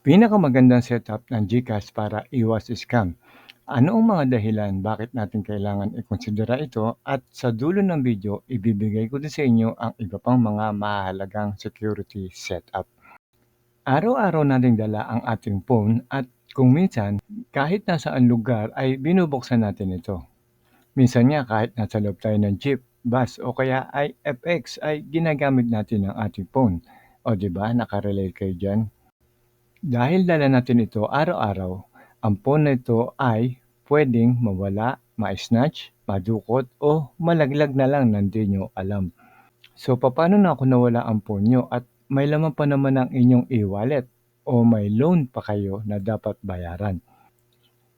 Pinakamagandang setup ng GCash para iwas scam. Ano ang mga dahilan bakit natin kailangan ikonsidera ito at sa dulo ng video, ibibigay ko din sa inyo ang iba pang mga mahalagang security setup. Araw-araw nating dala ang ating phone at kung minsan, kahit nasaan lugar ay binubuksan natin ito. Minsan nga kahit nasa loob tayo ng jeep, bus o kaya ay FX ay ginagamit natin ang ating phone. O di ba nakarelate kayo dyan? Dahil dala natin ito araw-araw, ang phone na ito ay pwedeng mawala, ma-snatch, madukot o malaglag na lang ng di nyo alam. So paano na kung nawala ang phone nyo at may laman pa naman ang inyong e-wallet o may loan pa kayo na dapat bayaran?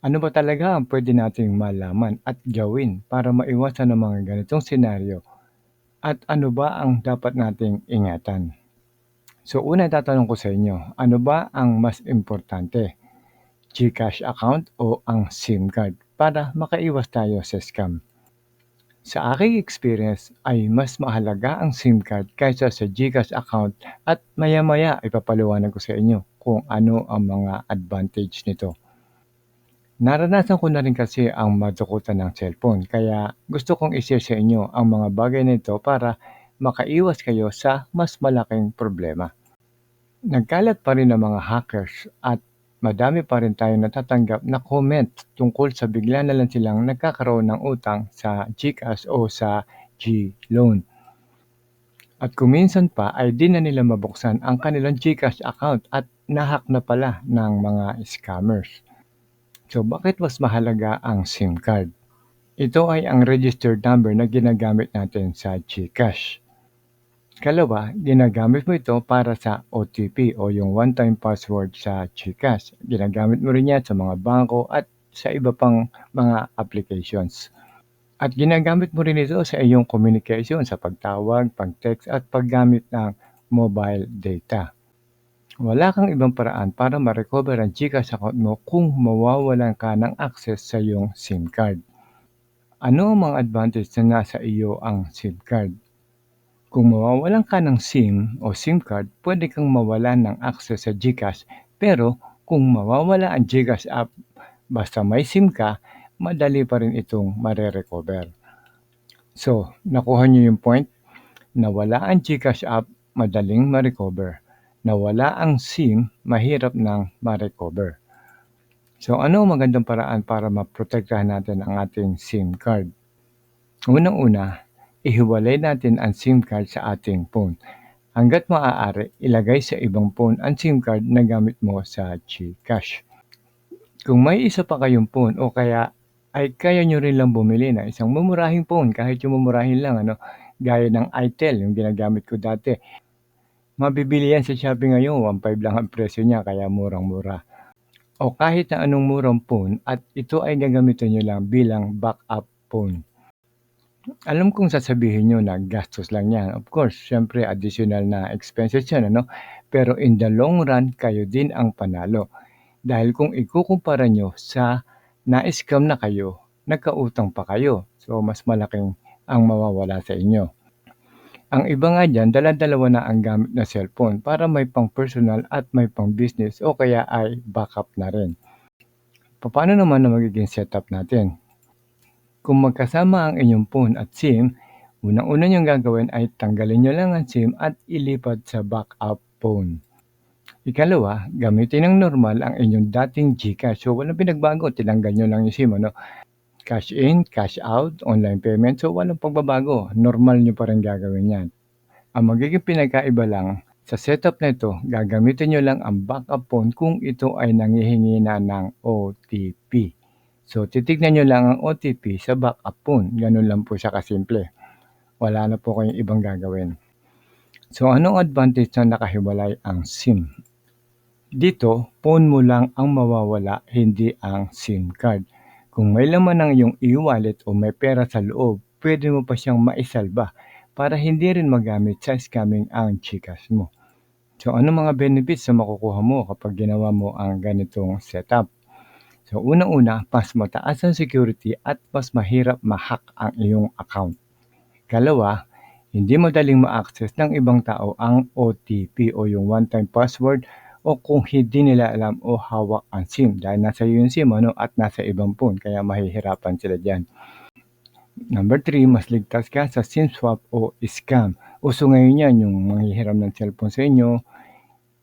Ano ba talaga ang pwede nating malaman at gawin para maiwasan ang mga ganitong senaryo? At ano ba ang dapat nating ingatan? So una tatanong ko sa inyo, ano ba ang mas importante? GCash account o ang SIM card para makaiwas tayo sa scam? Sa aking experience ay mas mahalaga ang SIM card kaysa sa GCash account at maya-maya ipapaliwanag ko sa inyo kung ano ang mga advantage nito. Naranasan ko na rin kasi ang madukutan ng cellphone kaya gusto kong i-share sa inyo ang mga bagay nito para makaiwas kayo sa mas malaking problema. Nagkalat pa rin ang mga hackers at madami pa rin tayong natatanggap na comment tungkol sa bigla na lang silang nagkakaroon ng utang sa GCash o sa G-Loan. At kuminsan pa ay di na nila mabuksan ang kanilang GCash account at nahack na pala ng mga scammers. So bakit mas mahalaga ang SIM card? Ito ay ang registered number na ginagamit natin sa GCash. Kalawa, ginagamit mo ito para sa OTP o yung one-time password sa GCash. Ginagamit mo rin yan sa mga bangko at sa iba pang mga applications. At ginagamit mo rin ito sa iyong communication sa pagtawag, pag-text at paggamit ng mobile data. Wala kang ibang paraan para ma-recover ang GCash account mo kung mawawalan ka ng access sa iyong SIM card. Ano ang mga advantage na nasa iyo ang SIM card? Kung mawawalan ka ng SIM o SIM card, pwede kang mawalan ng access sa GCash. Pero kung mawawala ang GCash app, basta may SIM ka, madali pa rin itong mare-recover. So, nakuha niyo yung point? Nawala ang GCash app, madaling ma-recover. Nawala ang SIM, mahirap nang ma-recover. So, ano ang magandang paraan para maprotektahan natin ang ating SIM card? Unang-una, ihiwalay natin ang SIM card sa ating phone. Hanggat maaari, ilagay sa ibang phone ang SIM card na gamit mo sa GCash. Kung may isa pa kayong phone o kaya ay kaya nyo rin lang bumili ng isang mumurahing phone kahit yung mumurahin lang ano, gaya ng itel yung ginagamit ko dati. Mabibili yan sa Shopee ngayon, 1.5 lang ang presyo niya kaya murang-mura. O kahit na anong murang phone at ito ay gagamitin nyo lang bilang backup phone. Alam kong sasabihin nyo na gastos lang yan. Of course, syempre additional na expenses yan, ano? Pero in the long run, kayo din ang panalo. Dahil kung ikukumpara nyo sa na-scam na kayo, nagkautang pa kayo. So, mas malaking ang mawawala sa inyo. Ang iba nga dyan, dala-dalawa na ang gamit na cellphone para may pang personal at may pang business o kaya ay backup na rin. Paano naman na magiging setup natin? Kung magkasama ang inyong phone at SIM, unang-una niyong gagawin ay tanggalin niyo lang ang SIM at ilipat sa backup phone. Ikalawa, gamitin ng normal ang inyong dating GCash. So, walang pinagbago. Tinanggal nyo lang yung SIM. Ano? Cash in, cash out, online payment. So, walang pagbabago. Normal nyo pa rin gagawin yan. Ang magiging pinagkaiba lang, sa setup na ito, gagamitin nyo lang ang backup phone kung ito ay nangihingi na ng OTP. So, titignan nyo lang ang OTP sa backup phone. Ganun lang po siya kasimple. Wala na po kayong ibang gagawin. So, anong advantage na nakahiwalay ang SIM? Dito, phone mo lang ang mawawala, hindi ang SIM card. Kung may laman ng iyong e-wallet o may pera sa loob, pwede mo pa siyang maisalba para hindi rin magamit sa scamming ang Gcash mo. So, ano mga benefits na makukuha mo kapag ginawa mo ang ganitong setup? So unang-una, mas mataas ang security at mas mahirap ma-hack ang iyong account. Kalawa, hindi madaling ma-access ng ibang tao ang OTP o yung one-time password o kung hindi nila alam o hawak ang SIM dahil nasa iyo yung SIM ano, at nasa ibang phone kaya mahihirapan sila dyan. Number 3, mas ligtas ka sa SIM swap o scam. Uso ngayon yan yung manghihiram ng cellphone sa inyo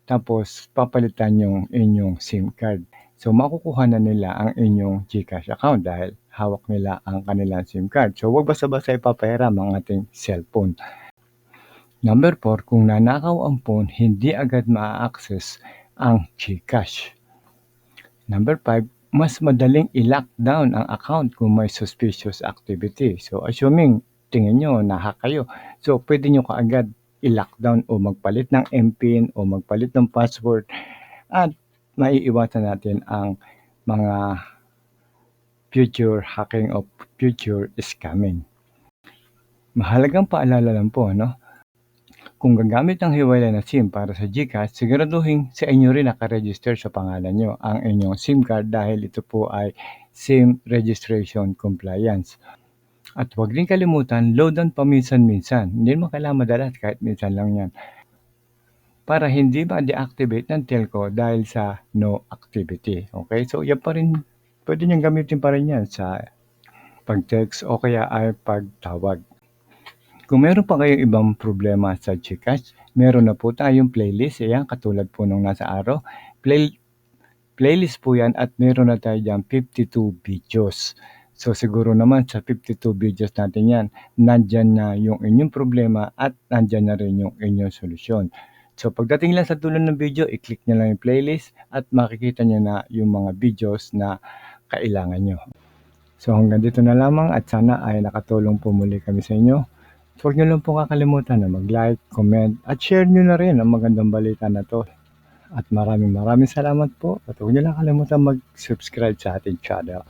tapos papalitan yung inyong SIM card. So makukuha na nila ang inyong GCash account dahil hawak nila ang kanilang SIM card. So huwag basta-basta ipapahiram ang ating cellphone. Number 4, kung nanakaw ang phone, hindi agad ma-access ang GCash. Number 5, mas madaling i-lockdown ang account kung may suspicious activity. So assuming tingin nyo nahack kayo, so pwede nyo kaagad i-lockdown o magpalit ng MPIN o magpalit ng password at maiiwasan natin ang mga future hacking o future scamming. Mahalagang paalala lang po, no? Kung gagamit ng hiwalay na SIM para sa GCash, siguraduhin sa inyo rin nakaregister sa pangalan nyo ang inyong SIM card dahil ito po ay SIM Registration Compliance. At huwag din kalimutan, loadan paminsan-minsan. Hindi mo kailangan madalas kahit minsan lang yan. Para hindi ma-deactivate ng telco dahil sa no activity. Okay? So, yan pa rin, pwede niyang gamitin pa rin yan sa pag-text o kaya ay pagtawag. Kung meron pa kayong ibang problema sa Gcash, meron na po tayong playlist. Ayan, katulad po nung nasa araw. Play, playlist po yan at meron na tayo dyan 52 videos. So siguro naman sa 52 videos natin yan, nandyan na yung inyong problema at nandyan na rin yung inyong solusyon. So pagdating lang sa dulo ng video, i-click nyo lang yung playlist at makikita nyo na yung mga videos na kailangan nyo. So hanggang dito na lamang at sana ay nakatulong po muli kami sa inyo. Huwag nyo lang po kakalimutan na mag-like, comment, at share nyo na rin ang magandang balita na to. At maraming maraming salamat po. At huwag nyo lang kalimutan mag-subscribe sa ating channel.